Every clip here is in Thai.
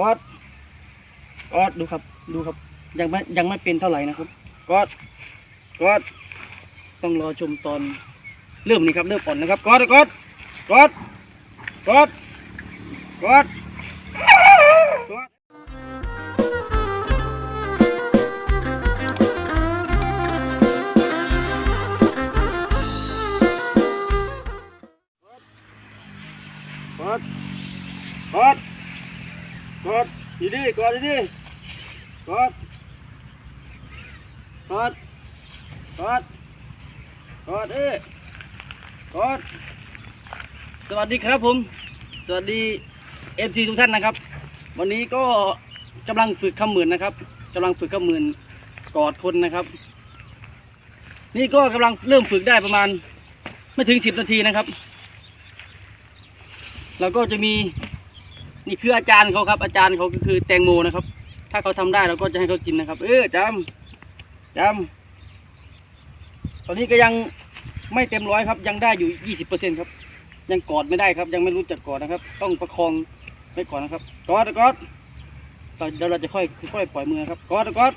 กอดกอดดูครับดูครับ ยังไม่ยังไม่เป็นเท่าไหร่นะครับกอดกอดต้องรอชมตอนเริ่มนี่ครับเริ่มก่อนนะครับกอดกอดกอดกอดกอด ดดีดีกดดีดีกดกอดกอดกอดเอ้กดสวัสดีครับผม สวัสดีเอฟซีทุกท่านนะครับ วันนี้ก็กำลังฝึกคำหมื่นนะครับกำลังฝึกคำหมื่นกอดคนนะครับ นี่ก็กำลังเริ่มฝึกได้ประมาณ ไม่ถึงสิบนาทีนะครับ แล้วก็จะมี นี่คืออาจารย์เขาครับ อาจารย์เขาก็คือแตงโมนะครับ ถ้าเขาทำได้เราก็จะให้เขากินนะครับ เออจำจำตอนนี้ก็ยังไม่เต็มร้อยครับ ยังได้อยู่ยี่สิบเปอร์เซ็นครับ ยังกอดไม่ได้ครับ ยังไม่รู้จักกอดนะครับ ต้องประคองไว้ก่อนนะครับกอดกอดตอเดี๋ยวเราจะค่อยค่อยปล่อยมือครับกอดกอด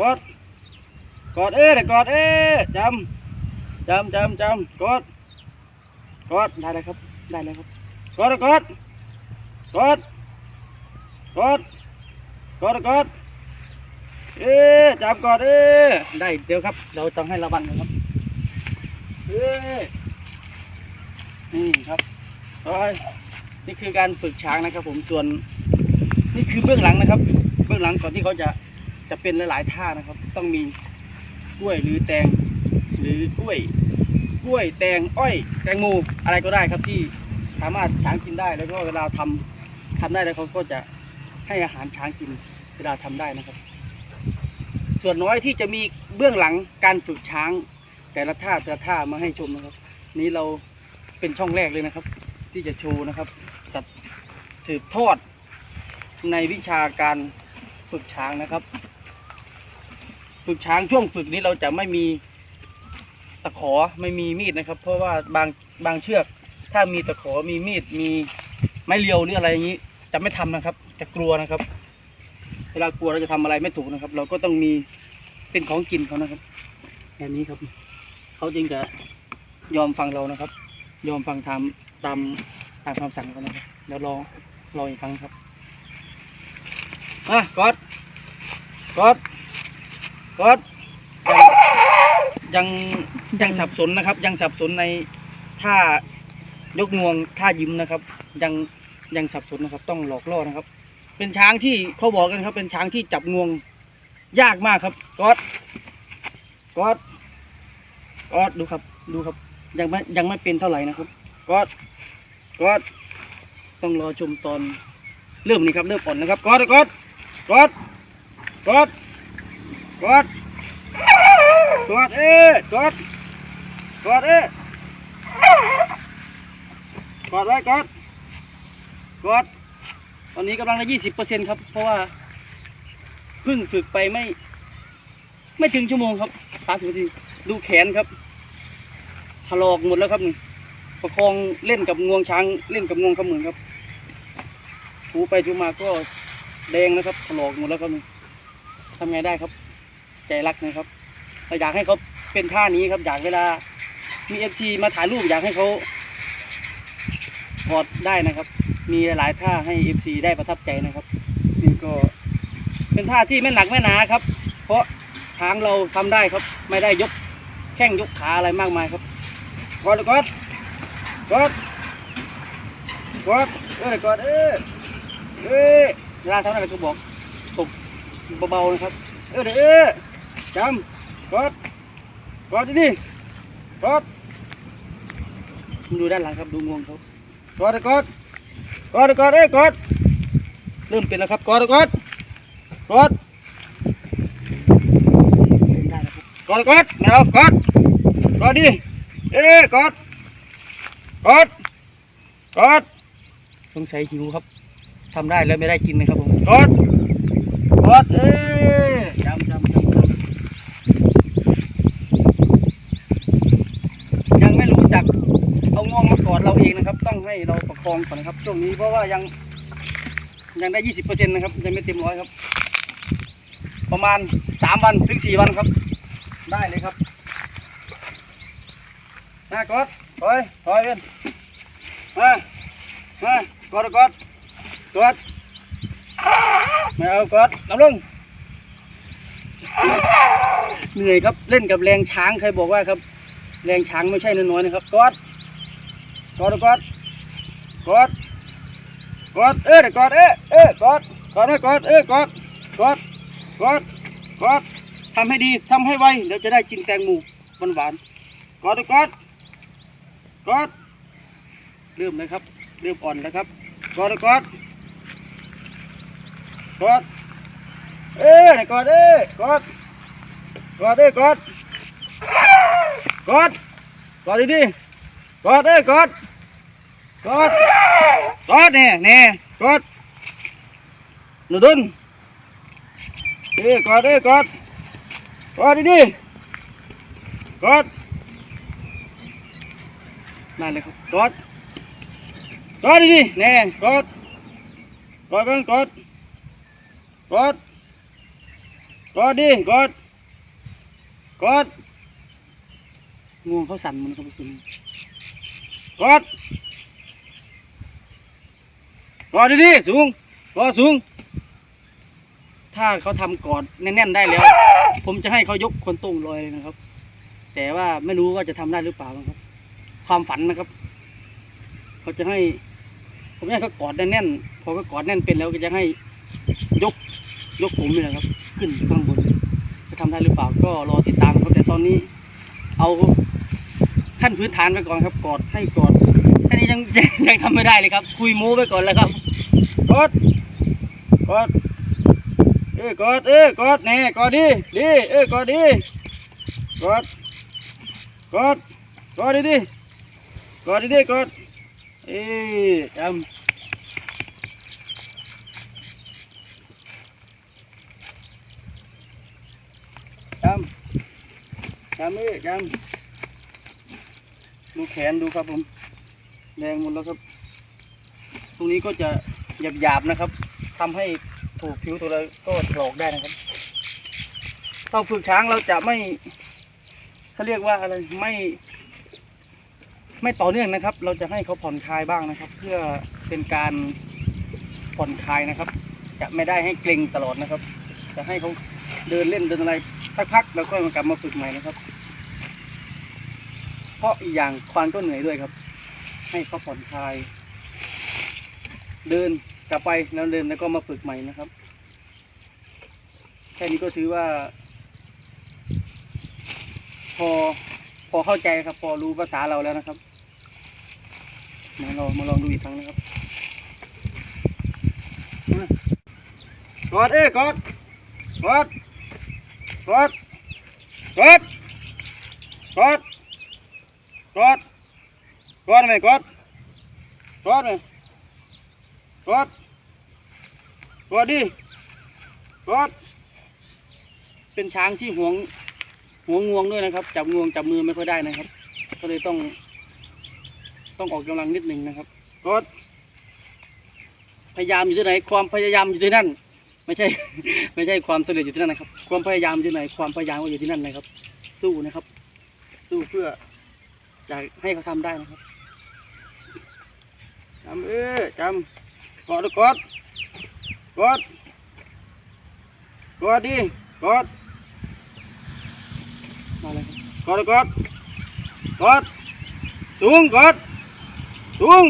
กอดกอดเออเดี๋ยวกอดเออจำจำจำจำกอดกอดได้เลยครับ ได้เลยครับกอดกอด กดกดกดกดเอ๊จับกดเอ๊ได้เดี๋ยวครับ เราต้องให้ระวังนะครับเอ๊นี่ครับโอ้ยนี่คือการฝึกช้างนะครับ ผมส่วน นี่คือเบื้องหลังนะครับ เบื้องหลังก่อนที่เขาจะจะเป็นหลายๆท่านะครับ ต้องมีกล้วยหรือแตง หรือกล้วย กล้วยแตงอ้อย แตงโมอะไรก็ได้ครับที่สามารถช้างกินได้แล้วก็เวลาทำ ทำได้แล้วเขาก็จะให้อาหารช้างกินเวลาทำได้นะครับ ส่วนน้อยที่จะมีเบื้องหลังการฝึกช้าง แต่ละท่าแต่ละท่ามาให้ชมนะครับ นี้เราเป็นช่องแรกเลยนะครับ ที่จะโชว์นะครับจัดสืบทอดในวิชาการฝึกช้างนะครับ ฝึกช้างช่วงฝึกนี้เราจะไม่มีตะขอไม่มีมีดนะครับ เพราะว่าบางบางเชือกถ้ามีตะขอมีมีดมีไม้เรียวหรืออะไรอย่างนี้ จะไม่ทำนะครับ จะกลัวนะครับ เวลากลัวเราจะทำอะไรไม่ถูกนะครับ เราก็ต้องมีเป็นของกินเขานะครับแบบนี้ครับเขาจึงจะยอมฟังเรานะครับ ยอมฟังตามตามตามคำสั่งเขานะครับเดี๋ยวรอรออีกครั้งครับอะกดกอดกอดยังยังสับสนนะครับ ยังสับสนในท่ายกงวงท่ายิ้มนะครับ ยัง ยังสับสนนะครับ ต้องหลอกล่อนะครับ เป็นช้างที่เขาบอกกันครับ เป็นช้างที่จับงวงยากมากครับกอดกอดกอดดูครับดูครับ ยังไม่ยังไม่เป็นเท่าไหร่นะครับกอดกอดต้องรอชมตอนเริ่มนี่ครับเริ่มอ่อนนะครับกอดกอดกอดกอดกอดกอดเอ๊กอดกอดเอ๊ะกดไว้กด กดตอนนี้กำลังได้ยี่สิบเปอร์เซ็นครับ เพราะว่าเพิ่งฝึกไปไม่ ไม่ถึงชั่วโมงครับสามสิบนาทีดูแขนครับถลอกหมดแล้วครับนี่ประคองเล่นกับงวงช้างเล่นกับงวงขมือนครับถูไปถูมาก็แดงนะครับถลอกหมดแล้วครับนี่ทำไงได้ครับ ใจรักนะครับเราอยากให้เขาเป็นท่านี้ครับ อยากเวลามีเอฟซีมาถ่ายรูปอยากให้เขาถอดได้นะครับ มีหลายท่าให้เอฟซีได้ประทับใจนะครับ นี่ก็เป็นท่าที่ไม่หนักไม่หนาครับ เพราะช้างเราทำได้ครับ ไม่ได้ยกแข้งยกขาอะไรมากมายครับกอดกอดกดกดเออกอดเออเออเวลาทำอะไรก็บอกตกเบาๆนะครับ เออเดี๋ยเออจำกดกดนี่กดดูด้านหลังครับดูงวงเขากดกด กดกดเอ้ยกดเริ่มเป็นแล้วครับกดกดกดได้แล้วครับกดกดเอากดกดดิเอ้ยกดกดกดสงสัยหิวครับทำได้แล้วไม่ได้กินนะครับผมกดกดเอ้ยจำจำจำจำยังไม่รู้จัก เอางวงมากอดเราเอง นะครับ ต้องให้เราประคองก่อนนะครับช่วงนี้เพราะว่ายังยังได้ยี่สิบเปอร์เซ็นต์นะครับยังไม่เต็มร้อยครับ ประมาณสามวันถึงสี่วันครับ ได้เลยครับมากดถอยถอยกันมามากดกดกดไม่เอากดน้ำลงเหนื่อยครับเล่นกับแรงช้างใครบอกว่าครับ แรงช้างไม่ใช่น้อยๆนะครับกด กดกดกดกดเออเดี๋ยวกดเออเออกดกดนะกดเออกดกดกดกดทำให้ดีทำให้ไวเดี๋ยวจะได้กินแตงโมหวานๆกดกดกดเริ่มเลยครับเริ่มอ่อนแล้วครับกดกดกดเออเดี๋ยวกดเออกดกดเออกดกดกดดีๆ กดเอ้ยกดกดกดเนี่ยเนี่ยกดหนูดุนเอ้ยกดเอ้ยกดกดดีๆกดนั่นเลยครับกดกดดีๆเนี่ยกดกดกันกดกดกดดีกดกดงวงเขาสั่นมันก็ไปกิน กดกดดีๆสูงกดสูง ถ้าเขาทำกอดแน่นๆได้แล้ว ผมจะให้เขายกคนตรงลอยเลยนะครับ แต่ว่าไม่รู้ว่าจะทำได้หรือเปล่านะครับ ความฝันนะครับ เขาจะให้ ผมจะให้เขากอดแน่นๆพอเขากอดแน่นเป็นแล้วก็จะให้ยกยกผมนี่แหละครับ ขึ้นไปข้างบนจะทำได้หรือเปล่าก็รอติดตามครับแต่ตอนนี้ เอา ขั้นพื้นฐานไปก่อนครับกอดให้กอดแค่นี้ยังยังยงทำไม่ได้เลยครับ คุยโม้ไปก่อนแล้วครับกอดกอดเอ้กอดเอ้กอดแน่กอดดีดีเอ้กอดดีกอดกอดกอดดีดีกอดดีดีกอดเอ้ยจำจำจำนี่จำ ดูแขนดูครับผมแดงหมดแล้วครับ ตรงนี้ก็จะหยาบๆนะครับทำให้ถูกผิวตัวเราก็ถลอกได้นะครับตอนฝึกช้างเราจะไม่เขาเรียกว่าอะไรไม่ ไม่ต่อเนื่องนะครับ เราจะให้เขาผ่อนคลายบ้างนะครับ เพื่อเป็นการผ่อนคลายนะครับ จะไม่ได้ให้เกร็งตลอดนะครับ จะให้เขาเดินเล่นเดินอะไรสักพักเราก็มากลับมาฝึกใหม่นะครับ เพราะอีกอย่างควานก็เหนื่อยด้วยครับ ให้เขาผ่อนคลาย เดินกลับไปแล้วเดินแล้วก็มาฝึกใหม่นะครับ แค่นี้ก็ถือว่า พอพอเข้าใจครับ พอรู้ภาษาเราแล้วนะครับ มาลองมาลองดูอีกครั้งนะครับกอดเอ้กอดกอดกอดกดกด กดกดไหมกดกดไหมกดกดดิกดเป็นช้างที่หวงหวงงวงด้วยนะครับ จับงวงจับมือไม่ค่อยได้นะครับ ก็เลยต้อง ต้องออกกำลังนิดหนึ่งนะครับกดพยายามอยู่ที่ไหน ความพยายามอยู่ที่นั่น ไม่ใช่ ไม่ใช่ความสำเร็จอยู่ที่นั่นนะครับ ความพยายามอยู่ที่ไหน ความพยายามก็อยู่ที่นั่นนะครับ สู้นะครับ สู้เพื่อ อยากให้เขาทำได้นะครับจำเออจำกอดกอดกอดกอดดิกอดมาเลยกอดกอดกอดสูงกอดสูง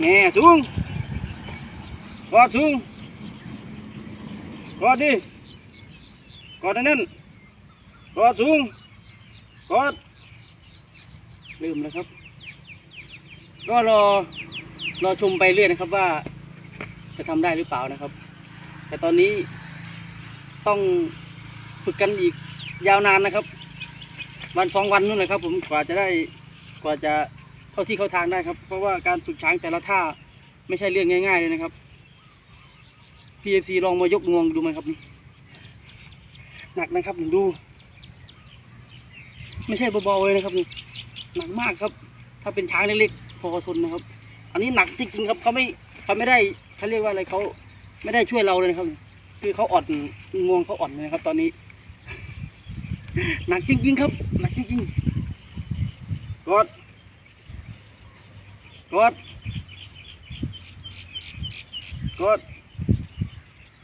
แง่สูงกอดสูงกอดดิกอดแน่นกอดสูงกอด ลืมแล้วครับ ก็รอรอชมไปเรื่อยนะครับว่า จะทำได้หรือเปล่านะครับ แต่ตอนนี้ต้องฝึกกันอีกยาวนานนะครับ วันสองวันนู่นนะครับ ผมกว่าจะได้กว่าจะเข้าที่เข้าทางได้ครับ เพราะว่าการฝึกช้างแต่ละท่าไม่ใช่เรื่องง่ายๆเลยนะครับ PFC ลองมายกงวงดูไหมครับนี่หนักนะครับดู ไม่ใช่เบาๆเลยนะครับนี่ หนักมากครับ ถ้าเป็นช้างเล็กๆพอทนนะครับ อันนี้หนักจริงๆครับเขาไม่เขาไม่ได้เขาเรียกว่าอะไรเขาไม่ได้ช่วยเราเลยนะครับ คือเขาอ่อนงวงเขาอ่อนเลยนะครับ ตอนนี้ หนักจริง ๆ ครับ หนักจริงๆกดกดกด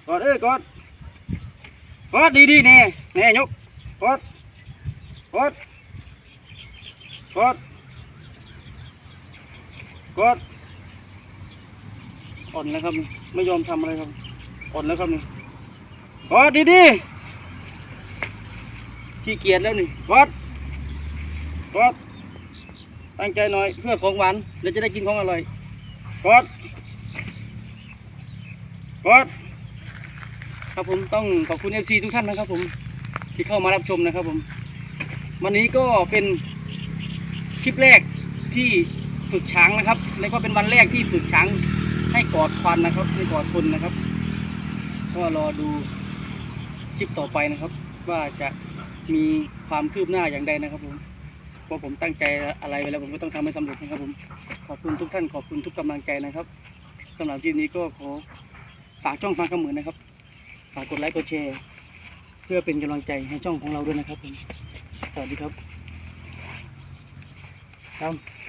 กดเอ้ยกดกดดีๆแน่แน่ยกกดกด กด กด อ่อนแล้วครับ ไม่ยอมทำอะไรครับ อ่อนแล้วครับนี่กดดีๆขี้เกียจแล้วนี่กด กด ตั้งใจหน่อยเพื่อของหวานเราจะได้กินของอร่อยกด กด ครับผมต้องขอบคุณเอฟซีทุกท่านนะครับผมที่เข้ามารับชมนะครับผม วันนี้ก็เป็น คลิปแรกที่ฝึกช้างนะครับแล้วก็เป็นวันแรกที่ฝึกช้างให้กอดควันนะครับให้กอดคนนะครับ ก็รอดูคลิปต่อไปนะครับ ว่าจะมีความคืบหน้าอย่างใดนะครับผมเพราะผมตั้งใจอะไรไว้แล้วผมก็ต้องทำให้สำเร็จนะครับผมขอบคุณทุกท่านขอบคุณทุกกำลังใจนะครับสำหรับคลิปนี้ก็ขอฝากช่องฟังคำเหมือนนะครับฝากกดไลค์กดแชร์ เพื่อเป็นกำลังใจให้ช่องของเราด้วยนะครับผมสวัสดีครับ ครับ